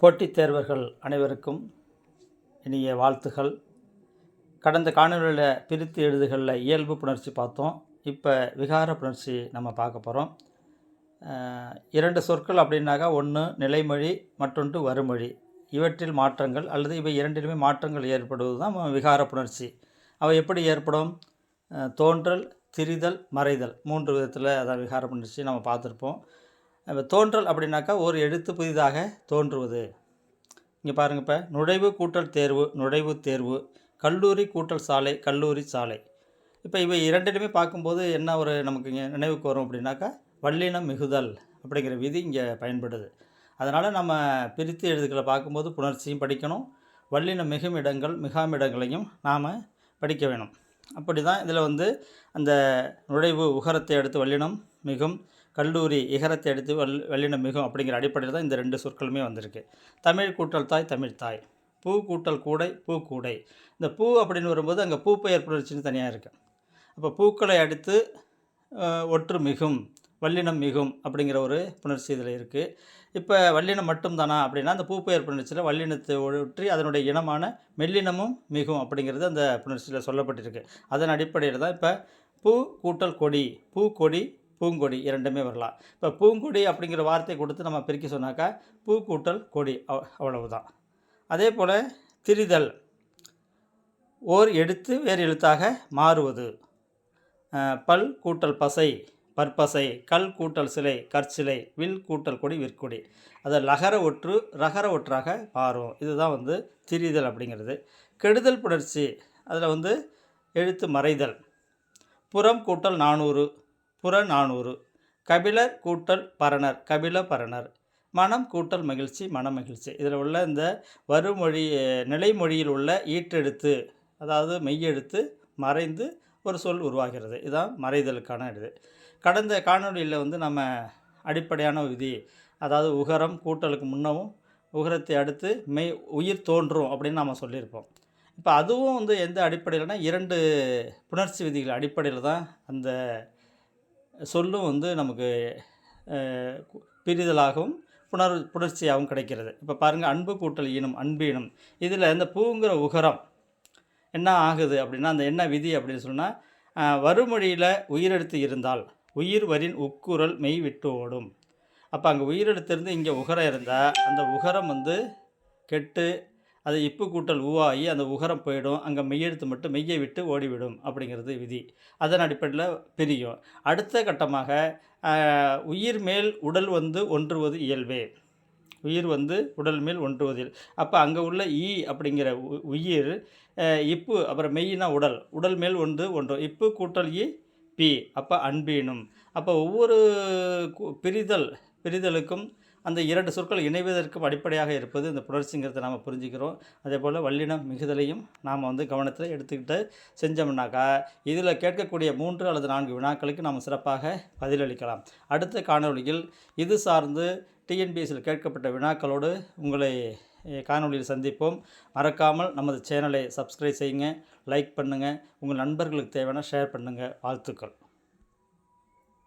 போட்டித் தேர்வர்கள் அனைவருக்கும் இனிய வாழ்த்துகள். கடந்த காணொலியில் பிரித்து எழுதுகளில் இயல்பு புணர்ச்சி பார்த்தோம். இப்போ விகார புணர்ச்சி நம்ம பார்க்க போகிறோம் இரண்டு சொற்கள் அப்படின்னாக்கா ஒன்று நிலைமொழி மற்றொன்று வருமொழி. இவற்றில் மாற்றங்கள் அல்லது இவை இரண்டிலுமே மாற்றங்கள் ஏற்படுவது தான் விகார புணர்ச்சி. அவை எப்படி ஏற்படும்? தோன்றல் திரிதல் மறைதல் மூன்று விதத்தில் அதான் விகார புணர்ச்சி நம்ம பார்த்துருப்போம். இப்போ தோன்றல் அப்படின்னாக்கா ஒரு எழுத்து புதிதாக தோன்றுவது. இங்கே பாருங்கள் இப்போ நுழைவு கூட்டல் தேர்வு நுழைவு தேர்வு கல்லூரி கூட்டல் சாலை கல்லூரி சாலை. இப்போ இவை இரண்டிலுமே பார்க்கும்போது என்ன ஒரு நமக்கு இங்கே நினைவுக்கு வரும் அப்படின்னாக்கா வல்லினம் மிகுதல் அப்படிங்கிற விதி இங்கே பயன்படுது. அதனால் நம்ம பிரித்து எழுதுக்களை பார்க்கும்போது புணர்ச்சியும் படிக்கணும். வல்லினம் மிகும் இடங்கள் மிகாம் இடங்களையும் நாம் படிக்க வேணும். அப்படி தான் இதில் வந்து அந்த நுழைவு உகரத்தை அடுத்து வல்லினம் மிகும் கல்லூரி இகரத்தை எடுத்து வல் வல்லினம் மிகும் அப்படிங்கிற அடிப்படையில் தான் இந்த ரெண்டு சொற்களுமே வந்திருக்கு. தமிழ் கூட்டல் தாய் தமிழ் தாய். பூ கூட்டல் கூடை பூ கூடை. இந்த பூ அப்படின்னு வரும்போது அங்கே பூ பெயர் புணர்ச்சின்னு தனியாக இருக்குது அப்போ பூக்களை அடுத்து ஒற்று மிகும் வல்லினம் மிகும் அப்படிங்கிற ஒரு புணர்ச்சி இதில் இருக்குது இப்போ வல்லினம் மட்டும்தானா அப்படின்னா அந்த பூப்பெயர் புணர்ச்சியில் வல்லினத்தை ஒற்றி அதனுடைய இனமான மெல்லினமும் மிகும் அப்படிங்கிறது அந்த புணர்ச்சியில் சொல்லப்பட்டிருக்கு. அதன் அடிப்படையில் தான் இப்போ பூ கூட்டல் கொடி பூ கொடி பூங்கொடி இரண்டுமே வரலாம். இப்போ பூங்கொடி அப்படிங்கிற வார்த்தையை கொடுத்து நம்ம பிரிக்க சொன்னாக்கா பூ கூட்டல் கொடி அவ்வளவு அவ்வளவுதான். அதே போல் திரிதல் ஓர் எழுத்து வேறு எழுத்தாக மாறுவது. பல் கூட்டல் பசை பற்பசை கல் கூட்டல் சிலை கற்சிலை வில் கூட்டல் கொடி விற்கொடி அதை லகர ஒற்று ரகர ஒற்றாக மாறும். இதுதான் வந்து திரிதல் அப்படிங்கிறது. கெடுதல் புணர்ச்சி அதில் வந்து எழுத்து மறைதல். புறம் கூட்டல் நானூறு புற நானூறு கபிலர் கூட்டல் பரணர் கபில பரணர். மனம் கூட்டல் மகிழ்ச்சி மன மகிழ்ச்சி. இதில் உள்ள இந்த வருமொழி நிலைமொழியில் உள்ள ஈற்றெழுத்து அதாவது மெய்யெழுத்து மறைந்து ஒரு சொல் உருவாகிறது. இதுதான் மறைதலுக்கான இது கடந்த காணொளியில் வந்து நம்ம அடிப்படையான விதி அதாவது உகரம் கூட்டலுக்கு முன்னவும் உகரத்தை அடுத்து மெய் உயிர் தோன்றும் அப்படின்னு நாம் சொல்லியிருப்போம். இப்போ அதுவும் வந்து எந்த அடிப்படையில்னா இரண்டு புணர்ச்சி விதிகள் அடிப்படையில் தான் அந்த சொல்லும் வந்து நமக்கு பிரிதலாகவும் புணர் புணர்ச்சியாகவும் கிடைக்கிறது. இப்போ பாருங்கள் அன்பு கூட்டல் ஈனம் அன்பு இனம். இதில் இந்த பூங்கிற உகரம் என்ன ஆகுது அப்படின்னா அந்த என்ன விதி அப்படின்னு சொன்னால் வறுமொழியில் உயிரெழுத்து இருந்தால் உயிர் வரின் உக்குரல் மெய் விட்டு ஓடும். அப்போ அங்கே உயிரெழுத்திருந்து இங்கே உகரம் இருந்தால் அந்த உகரம் வந்து கெட்டு அது இப்பு கூட்டல் உவாகி அந்த உகரம் போயிடும் அங்கே மெய்யெழுத்து மட்டும் மெய்யை விட்டு ஓடிவிடும் அப்படிங்கிறது விதி. அதன் அடிப்படையில் பிரியும். அடுத்த கட்டமாக உயிர் மேல் உடல் வந்து ஒன்றுவது இயல்பே. உயிர் வந்து உடல் மேல் ஒன்றுவதில் அப்போ அங்கே உள்ள ஈ அப்படிங்கிற உ- உயிர் இப்பு அப்புறம் மெய்னா உடல். உடல் மேல் ஒன்று ஒன்று. இப்பு கூட்டல் இ பி. அப்போ அன்பீனும். அப்போ ஒவ்வொரு பிரிதல் பிரிதலுக்கும் அந்த இரண்டு சொற்கள் இணைவதற்கும் அடிப்படையாக இருப்பது இந்த புணர்ச்சிங்கிறத நாம் புரிஞ்சுக்கிறோம். அதே போல் வல்லினம் மிகுதலையும் நாம் வந்து கவனத்தில் எடுத்துக்கிட்டு செஞ்சோம்னாக்கா இதில் கேட்கக்கூடிய மூன்று அல்லது நான்கு வினாக்களுக்கு நாம் சிறப்பாக பதிலளிக்கலாம். அடுத்த காணொளியில் இது சார்ந்து டிஎன்பிஎஸ்சியில் கேட்கப்பட்ட வினாக்களோடு உங்களை காணொலியில் சந்திப்போம். மறக்காமல் நமது சேனலை சப்ஸ்கிரைப் செய்யுங்க லைக் பண்ணுங்கள் உங்கள் நண்பர்களுக்கு தேவையான ஷேர் பண்ணுங்கள் வாழ்த்துக்கள்.